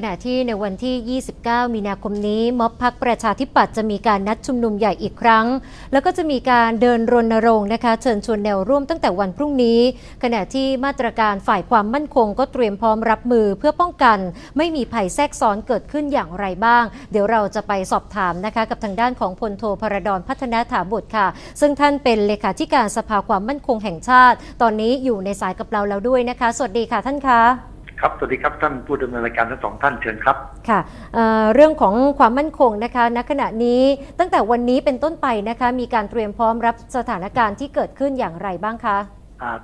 ขณะที่ในวันที่ 29 มีนาคมนี้ ม็อบพักประชาธิปัตย์จะมีการนัดชุมนุมใหญ่อีกครั้ง แล้วก็จะมีการเดินรณรงค์นะคะเชิญชวนแนวร่วมตั้งแต่วันพรุ่งนี้ ขณะที่มาตรการฝ่ายความมั่นคงก็เตรียมพร้อมรับมือเพื่อป้องกัน ไม่มีภัยแทรกซ้อนเกิดขึ้นอย่างไรบ้าง เดี๋ยวเราจะไปสอบถามนะคะกับทางด้านของพลโทพระดอนพัฒนาถาบุตรค่ะ ซึ่งท่านเป็นเลขาธิการสภาความมั่นคงแห่งชาติ ตอนนี้อยู่ในสายกับเราแล้วด้วยนะคะ สวัสดีค่ะท่านคะ ครับ สวัสดีครับท่านผู้ดำเนินรายการทั้งสองท่านเชิญครับ ค่ะเอ่อเรื่องของความมั่นคงนะคะณขณะนี้ตั้งแต่วันนี้เป็นต้นไปนะคะ มีการเตรียมพร้อมรับสถานการณ์ที่เกิดขึ้นอย่างไรบ้างคะ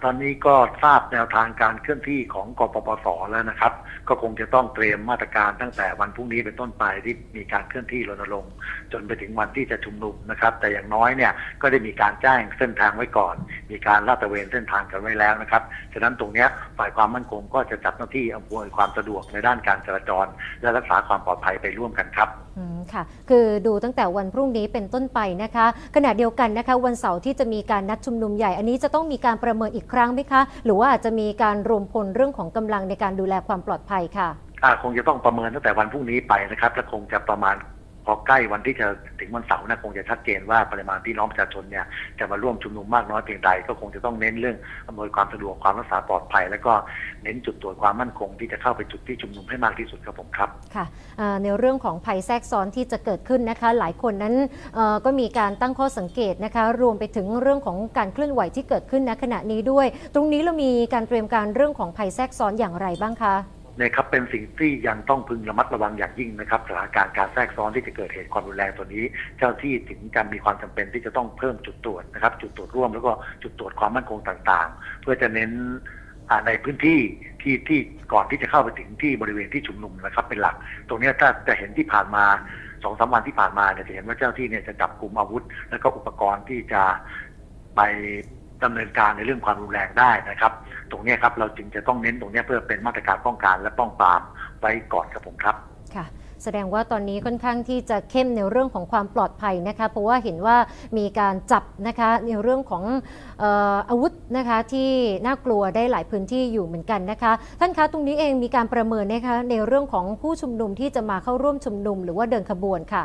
ตอนนี้ก็ทราบแนวทางการเคลื่อนที่ของกปปสแล้วนะครับ ก็คงจะต้องเตรียมมาตรการตั้งแต่วันพรุ่งนี้เป็นต้นไปที่มีการเคลื่อนที่รณรงค์จนไปถึงวันที่จะชุมนุมนะครับ แต่อย่างน้อยเนี่ยก็ได้มีการแจ้งเส้นทางไว้ก่อน มีการลาดตระเวนเส้นทางกันไว้แล้วนะครับฉะนั้นตรงนี้ฝ่ายความมั่นคงก็จะจัดหน้าที่อำนวยความสะดวกในด้านการจราจร และรักษาความปลอดภัยไปร่วมกันครับอื ค่ะ คือดูตั้งแต่วันพรุ่งนี้เป็นต้นไปนะคะ ขณะเดียวกันนะคะ วันเสาร์ที่จะมีการนัดชุมนุมใหญ่ อันนี้จะต้องมีการประเมินอีกครั้งไหมคะ หรือว่าอาจจะมีการรวมพลเรื่องของกำลังในการดูแลความปลอดภัยค่ะ คงจะต้องประเมินตั้งแต่วันพรุ่งนี้ไปนะครับและคงจะประมาณ พอใกล้วันที่จะถึงวันเสาร์นะคงจะชัดเจนว่าปริมาณพี่น้องประชาชนเนี่ยจะมาร่วมชุมนุมมากน้อยเพียงใด ก็คงจะต้องเน้นเรื่องอำนวยความสะดวกความรักษาปลอดภัย แล้วก็เน้นจุดตรวจความมั่นคง ที่จะเข้าไปจุดที่ชุมนุมให้มากที่สุดครับผมครับค่ะในเรื่องของภัยแทรกซ้อนที่จะเกิดขึ้นนะคะ หลายคนนั้นก็มีการตั้งข้อสังเกตนะคะ รวมไปถึงเรื่องของการเคลื่อนไหวที่เกิดขึ้นณขณะนี้ด้วย ตรงนี้เรามีการเตรียมการเรื่องของภัยแทรกซ้อนอย่างไรบ้างคะ นี่ยครับเป็นสิ่งที่ยังต้องพึงระมัดระวังอย่างยิ่งนะครับสถานการณ์การแทรกซ้อนที่จะเกิดเหตุความรุนแรงตัวนี้ เจ้าที่ถึงการมีความจำเป็นที่จะต้องเพิ่มจุดตรวจนะครับ จุดตรวจร่วมแล้วก็จุดตรวจความมั่นคงต่างๆ เพื่อจะเน้นในพื้นที่ที่ที่ก่อนที่จะเข้าไปถึงที่บริเวณที่ชุมนุมนะครับเป็นหลัก ตรงนี้ถ้าจะเห็นที่ผ่านมาสองสามวันที่ผ่านมาเนี่ยจะเห็นว่าเจ้าที่เนี่ยจะจับกลุ่มอาวุธ แล้วก็อุปกรณ์ที่จะไปดำเนินการในเรื่องความรุนแรงได้นะครับ ตรงนี้ครับเราจึงจะต้องเน้นตรงนี้เพื่อเป็นมาตรการป้องกันและป้องปรามไว้ก่อนครับผมครับค่ะแสดงว่าตอนนี้ค่อนข้างที่จะเข้มในเรื่องของความปลอดภัยนะคะ เพราะว่าเห็นว่ามีการจับนะคะในเรื่องของอออาวุธนะคะที่น่ากลัวได้หลายพื้นที่อยู่เหมือนกันนะคะ ท่านคะตรงนี้เองมีการประเมินนะคะในเรื่องของผู้ชุมนุมที่จะมาเข้าร่วมชุมนุม หรือว่าเดินขบวนค่ะ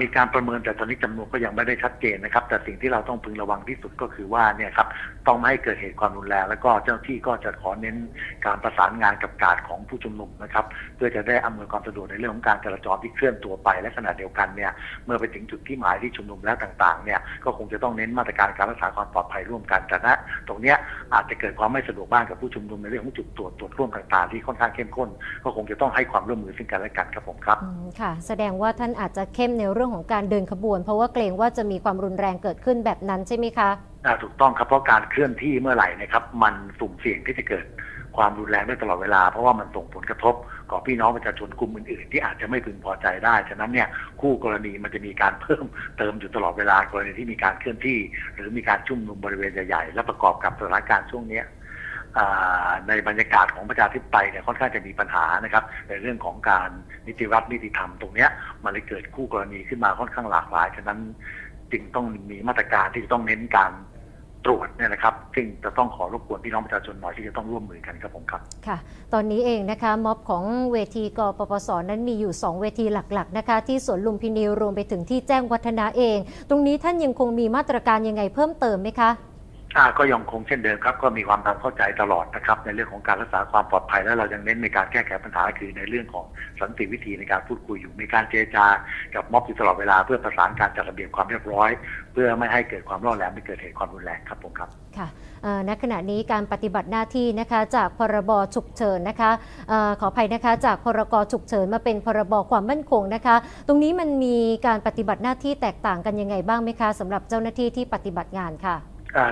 มีการประเมินแต่ตอนนี้จำนวนก็ยังไม่ได้ชัดเจนนะครับ แต่สิ่งที่เราต้องพึงระวังที่สุดก็คือว่าเนี่ยครับต้องไม่ให้เกิดเหตุความรุนแรงแล้วก็เจ้าหน้าที่ก็จะขอเน้นการประสานงานกับการของผู้ชุมนุมนะครับ เพื่อจะได้อำนวยความสะดวกในเรื่องของการจราจรที่เคลื่อนตัวไป และขณะเดียวกันเนี่ยเมื่อไปถึงจุดที่หมายที่ชุมนุมแล้วต่างๆเนี่ยก็คงจะต้องเน้นมาตรการการรักษาความปลอดภัยร่วมกันแต่ณตรงเนี้ยอาจจะเกิดความไม่สะดวกบ้างกับผู้ชุมนุมในเรื่องของจุดตรวจตรวจร่วมต่างๆ ที่ค่อนข้างเข้มข้น ก็คงจะต้องให้ความร่วมมือซึ่งกันและกันครับผมครับค่ะ แสดงว่าท่านอาจจะเข้มในเรื่องของการเดินขบวน เพราะว่าเกรงว่าจะมีความรุนแรงเกิดขึ้นแบบนั้นใช่ไหมคะถูกต้องครับเพราะการเคลื่อนที่เมื่อไหร่นะครับ มันสุ่มเสี่ยงที่จะเกิดความรุนแรงได้ตลอดเวลาเพราะว่ามันส่งผลกระทบต่อพี่น้องประชาชนกลุ่มอื่นๆที่อาจจะไม่พึงพอใจได้ ฉะนั้นเนี่ยคู่กรณีมันจะมีการเพิ่มเติมอยู่ตลอดเวลากรณีที่มีการเคลื่อนที่ หรือมีการชุมนุมบริเวณใหญ่ๆและประกอบกับสถานการณ์ช่วงนี้ ในบรรยากาศของประชาธิปไตยเนี่ยค่อนข้างจะมีปัญหานะครับ ในเรื่องของการนิติรัฐนิติธรรมตรงเนี้ยมันเลยเกิดคู่กรณีขึ้นมาค่อนข้างหลากหลาย ฉะนั้นจึงต้องมีมาตรการที่จะต้องเน้นการตรวจเนี่ยนะครับ ซึ่งจะต้องขอรบกวนพี่น้องประชาชนหน่อยที่จะต้องร่วมมือกันครับผมครับค่ะ ตอนนี้เองนะคะม็อบของเวทีกปปสนั้นมีอยู่ 2 เวทีหลักๆนะคะ ที่สวนลุมพินีรวมไปถึงที่แจ้งวัฒนะเอง ตรงนี้ท่านยังคงมีมาตรการยังไงเพิ่มเติมไหมคะ อ่าก็ยังคงเช่นเดิมครับ ก็มีความตามเข้าใจตลอดนะครับ ในเรื่องของการรักษาความปลอดภัยและเรายังเน้นในการแก้ไขปัญหาคือในเรื่องของสันติวิธีในการพูดคุยอยู่มีการเจรจากับม็อบอยู่ตลอดเวลาเพื่อประสานการจัดระเบียบความเรียบร้อย เพื่อไม่ให้เกิดความร้อนแรงไม่เกิดเหตุความรุนแรงครับผมครับค่ะณขณะนี้การปฏิบัติหน้าที่นะคะจากพรบฉุกเฉินนะคะขออภัยนะคะจากพรกฉุกเฉินมาเป็นพรบความมั่นคงนะคะ ตรงนี้มันมีการปฏิบัติหน้าที่แตกต่างกันยังไงบ้างไหมคะสำหรับเจ้าหน้าที่ที่ปฏิบัติงานค่ะ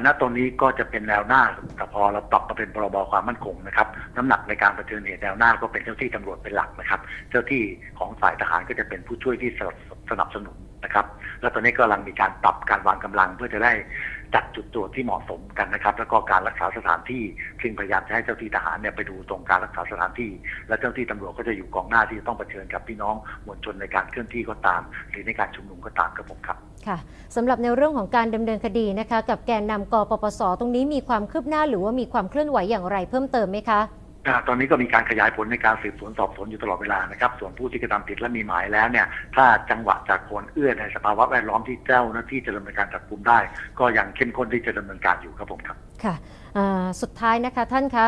ณตรงนี้ก็จะเป็นแนวหน้าแต่พอเราปรับมาเป็นพรบความมั่นคงนะครับ น้ำหนักในการเผชิญเหตุแนวหน้าก็เป็นเจ้าที่ตำรวจเป็นหลักนะครับ เจ้าที่ของฝ่ายทหารก็จะเป็นผู้ช่วยที่สนับสนุน นะครับ แล้วตอนนี้ก็กำลังมีการปรับการวางกำลังเพื่อจะได้จัดจุดตรวจที่เหมาะสมกันนะครับ แล้วก็การรักษาสถานที่ซึ่งพยายามจะให้เจ้าที่ทหารเนี่ยไปดูตรงการรักษาสถานที่ และเจ้าที่ตำรวจก็จะอยู่กองหน้าที่จะต้องเผชิญกับพี่น้องมวลชนในการเคลื่อนที่ก็ตาม หรือในการชุมนุมก็ตามครับผมครับค่ะสำหรับในเรื่องของการดำเนินคดีนะคะ กับแกนนำกปปส ตรงนี้มีความคืบหน้าหรือว่ามีความเคลื่อนไหวอย่างไรเพิ่มเติมไหมคะ ตอนนี้ก็มีการขยายผลในการสืบสวนสอบสวนอยู่ตลอดเวลานะครับ ส่วนผู้ที่กระทำผิดและมีหมายแล้วเนี่ย ถ้าจังหวะจากคนเอื้อในสภาวะแวดล้อมที่เจ้าหน้าที่จะดำเนินการจับกลุมได้ ก็ยังเข้มข้นที่จะดำเนินการอยู่ครับผมครับ ค่ะสุดท้ายนะคะท่านคะ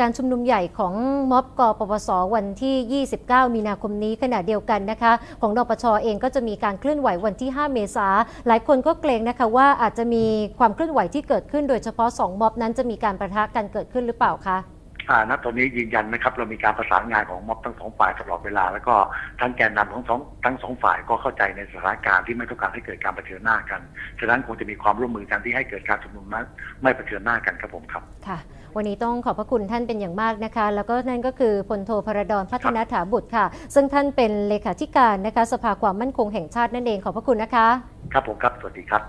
การชุมนุมใหญ่ของม็อบกปปสวันที่ 29 มีนาคมนี้ขณะเดียวกันนะคะ ของนปชเองก็จะมีการเคลื่อนไหววันที่ 5 เมษาหลายคนก็เกรงนะคะว่าอาจจะมีความเคลื่อนไหวที่เกิดขึ้นโดยเฉพาะ 2ม็อบนั้นจะมีการประทะกันเกิดขึ้นหรือเปล่าคะ ณตอนนี้ยืนยันนะครับ เรามีการประสานงานของม็อบทั้งสองฝ่ายตลอดเวลา แล้วก็ทั้งแกนนำของสองทั้งสองฝ่ายก็เข้าใจในสถานการณ์ที่ไม่ต้องการให้เกิดการเผชิญหน้ากันฉะนั้นคงจะมีความร่วมมือกันที่ให้เกิดการชุมนุมนั้นไม่เผชิญหน้ากันครับผมครับค่ะ วันนี้ต้องขอบพระคุณท่านเป็นอย่างมากนะคะ แล้วก็นั่นก็คือพลโทพระดอนพัฒนาถาบุตรค่ะ ซึ่งท่านเป็นเลขาธิการนะคะ สภาความมั่นคงแห่งชาตินั่นเองขอบพระคุณนะคะ ครับผมครับสวัสดีครับ